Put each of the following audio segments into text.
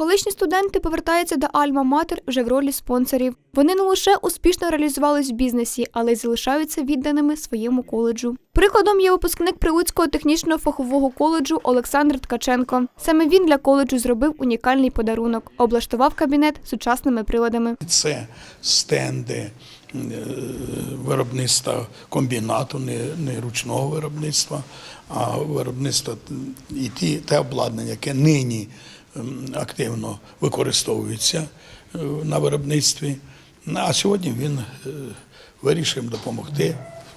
Колишні студенти повертаються до Альма-Матер вже в ролі спонсорів. Вони не лише успішно реалізувались в бізнесі, але й залишаються відданими своєму коледжу. Прикладом є випускник Прилуцького технічного фахового коледжу Олександр Ткаченко. Саме він для коледжу зробив унікальний подарунок, облаштував кабінет сучасними приладами. Це стенди е, виробництва комбінату, не, не ручного виробництва, а виробництва і ті, те обладнання, яке нині активно використовується е, на виробництві. А сьогодні він е, вирішив допомогти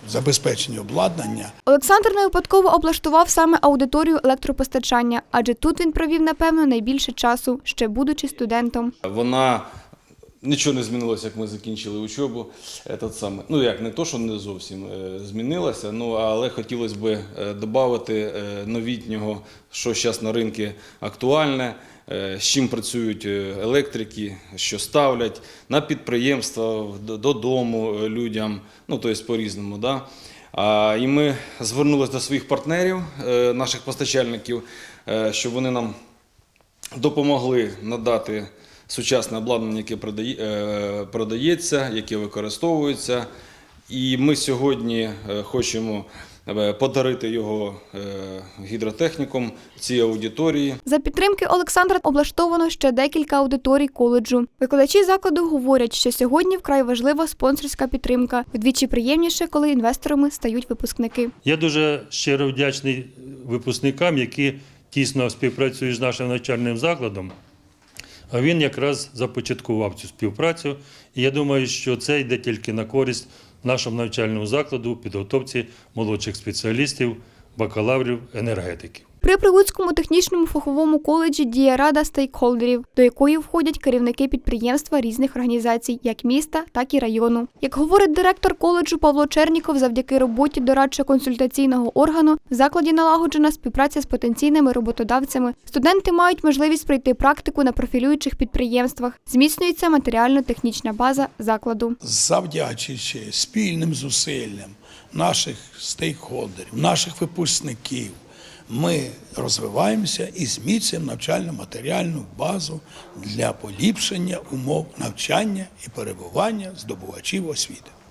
Забезпечення забезпеченні обладнання Олександр не випадково облаштував саме аудиторію електропостачання, адже тут він провів, напевно, найбільше часу, ще будучи студентом. Вона нічого не змінилося, як ми закінчили учобу. Этот саме. Ну як не то, що не зовсім е, змінилося, ну але хотілося б додати новітнього, що зараз на ринку актуальне. е, З чим працюють е, електрики, що ставлять на підприємства, додому е, людям, ну тобто по-різному. Да? А, І ми звернулися до своїх партнерів, е, наших постачальників, е, щоб вони нам допомогли надати сучасне обладнання, яке е, продається, яке використовується. І ми сьогодні е, хочемо е, подарити його гідротехнікам цій аудиторії. За підтримки Олександра облаштовано ще декілька аудиторій коледжу. Викладачі закладу говорять, що сьогодні вкрай важлива спонсорська підтримка. Вдвічі приємніше, коли інвесторами стають випускники. Я дуже щиро вдячний випускникам, які тісно співпрацюють з нашим навчальним закладом. А він якраз започаткував цю співпрацю. І я думаю, що це йде тільки на користь нашому навчальному закладу підготовці молодших спеціалістів, бакалаврів, енергетиків. При Прилуцькому технічному фаховому коледжі діє рада стейкхолдерів, до якої входять керівники підприємства різних організацій, як міста, так і району. Як говорить директор коледжу Павло Черніков, завдяки роботі дорадчо-консультаційного органу в закладі налагоджена співпраця з потенційними роботодавцями. Студенти мають можливість пройти практику на профілюючих підприємствах. Зміцнюється матеріально-технічна база закладу. завдячуючи спільним зусиллям наших стейкхолдерів, наших випускників, ми розвиваємося і зміцнюємо навчально-матеріальну базу для поліпшення умов навчання і перебування здобувачів освіти.